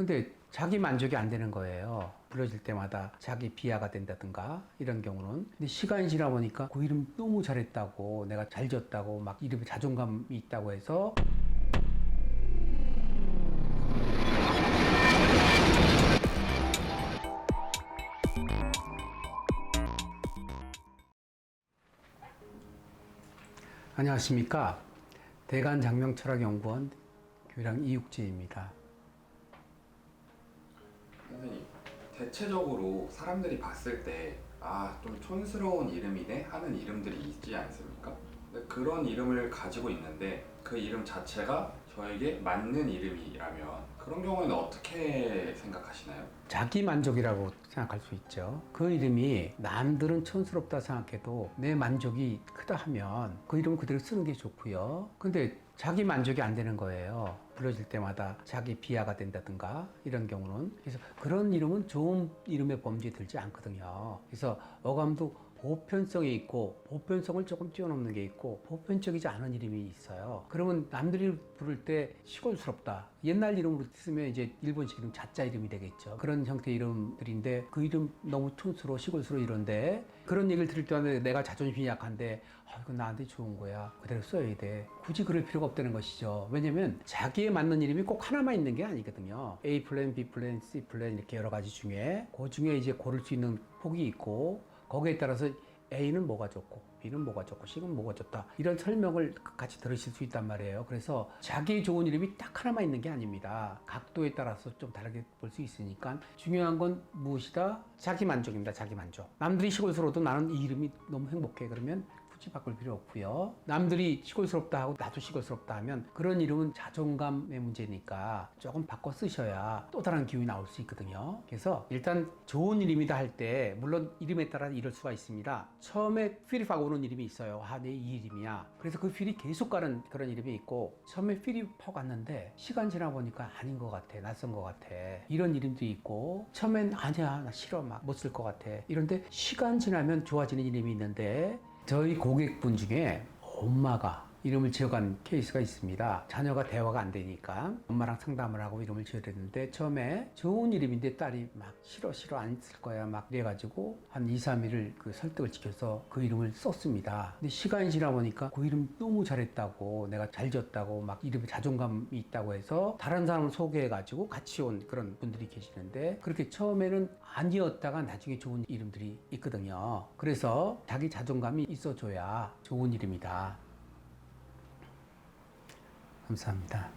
근데 자기 만족이 안 되는 거예요. 불러질 때마다 자기 비하가 된다든가 이런 경우는. 근데 시간이 지나 보니까 그 이름 너무 잘했다고 내가 잘 지었다고 막 이름에 자존감이 있다고 해서 안녕하십니까. 대간 장명철학연구원 교장 이육재입니다. 대체적으로 사람들이 봤을 때, 아, 좀 촌스러운 이름이네 하는 이름들이 있지 않습니까? 그런 이름을 가지고 있는데, 그 이름 자체가 저에게 맞는 이름이라면, 그런 경우에는 어떻게 생각하시나요? 자기 만족이라고 생각할 수 있죠. 그 이름이 남들은 촌스럽다 생각해도 내 만족이 크다 하면 그 이름 그대로 쓰는 게 좋고요. 근데 자기 만족이 안 되는 거예요. 불러질 때마다 자기 비하가 된다든가 이런 경우는 그래서 그런 이름은 좋은 이름의 범주에 들지 않거든요. 그래서 어감도 보편성이 있고 보편성을 조금 뛰어넘는 게 있고 보편적이지 않은 이름이 있어요. 그러면 남들이 부를 때 시골스럽다. 옛날 이름으로 쓰면 이제 일본식 이름 자자 이름이 되겠죠. 그런 형태의 이름들인데 그 이름 너무 촌스러워 시골스러워 이런데 그런 얘기를 들을 때마다 내가 자존심이 약한데 아 이거 나한테 좋은 거야 그대로 써야 돼. 굳이 그럴 필요가 없다는 것이죠. 왜냐면 자기에 맞는 이름이 꼭 하나만 있는 게 아니거든요. A 플랜, B 플랜, C 플랜 이렇게 여러 가지 중에 그 중에 이제 고를 수 있는 폭이 있고 거기에 따라서 A는 뭐가 좋고 B는 뭐가 좋고 C는 뭐가 좋다. 이런 설명을 같이 들으실 수 있단 말이에요. 그래서 자기 좋은 이름이 딱 하나만 있는 게 아닙니다. 각도에 따라서 좀 다르게 볼 수 있으니까 중요한 건 무엇이다? 자기 만족입니다. 자기 만족. 남들이 시골스러워도 나는 이 이름이 너무 행복해. 그러면 굳이 바꿀 필요 없고요. 남들이 시골스럽다 하고 나도 시골스럽다 하면 그런 이름은 자존감의 문제니까 조금 바꿔 쓰셔야 또 다른 기운이 나올 수 있거든요. 그래서 일단 좋은 이름이다 할 때 물론 이름에 따라 이럴 수가 있습니다. 처음에 필립하고 오는 이름이 있어요. 아 내 이 이름이야. 그래서 그 필이 계속 가는 그런 이름이 있고 처음에 필립하고 갔는데 시간 지나 보니까 아닌 것 같아. 낯선 것 같아. 이런 이름도 있고 처음엔 아니야 나 싫어. 막 못 쓸 것 같아. 이런데 시간 지나면 좋아지는 이름이 있는데 저희 고객분 중에 엄마가 이름을 지어간 케이스가 있습니다. 자녀가 대화가 안 되니까 엄마랑 상담을 하고 이름을 지어야 되는데 처음에 좋은 이름인데 딸이 막 싫어 싫어 안 쓸 거야 막 이래가지고 한 2, 3일을 그 설득을 지켜서 그 이름을 썼습니다. 근데 시간이 지나 보니까 그 이름 너무 잘했다고 내가 잘 지었다고 막 이름에 자존감이 있다고 해서 다른 사람을 소개해가지고 같이 온 그런 분들이 계시는데 그렇게 처음에는 아니었다가 나중에 좋은 이름들이 있거든요. 그래서 자기 자존감이 있어줘야 좋은 이름이다. 감사합니다.